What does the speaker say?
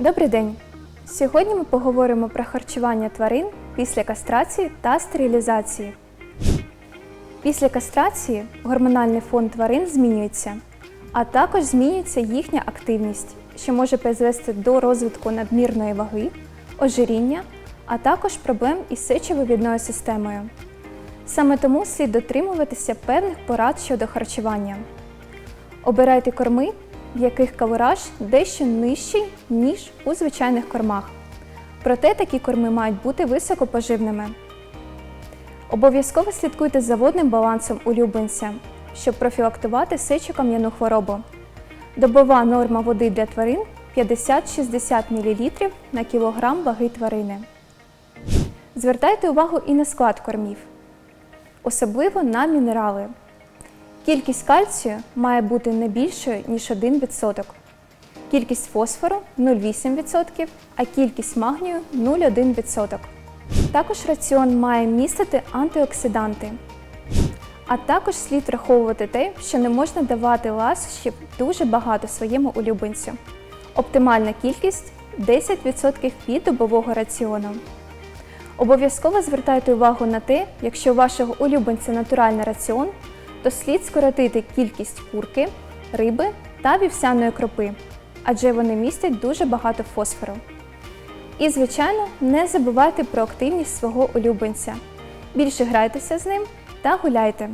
Добрий день! Сьогодні ми поговоримо про харчування тварин після кастрації та стерилізації. Після кастрації гормональний фон тварин змінюється, а також змінюється їхня активність, що може призвести до розвитку надмірної ваги, ожиріння, а також проблем із сечовивідною системою. Саме тому слід дотримуватися певних порад щодо харчування. Обирайте корми, в яких калораж дещо нижчий, ніж у звичайних кормах. Проте такі корми мають бути високопоживними. Обов'язково слідкуйте за водним балансом улюбленця, щоб профілактувати сечокам'яну хворобу. Добова норма води для тварин 50-60 мл на кілограм ваги тварини. Звертайте увагу і на склад кормів, особливо на мінерали. Кількість кальцію має бути не більшою, ніж 1%. Кількість фосфору 0,8%, а кількість магнію 0,1%. Також раціон має містити антиоксиданти. А також слід враховувати те, що не можна давати ласощів дуже багато своєму улюбленцю. Оптимальна кількість 10% від добового раціону. Обов'язково звертайте увагу на те, якщо у вашого улюбленця натуральний раціон, то слід скоротити кількість курки, риби та вівсяної кропи, адже вони містять дуже багато фосфору. І, звичайно, не забувайте про активність свого улюбленця. Більше грайтеся з ним та гуляйте.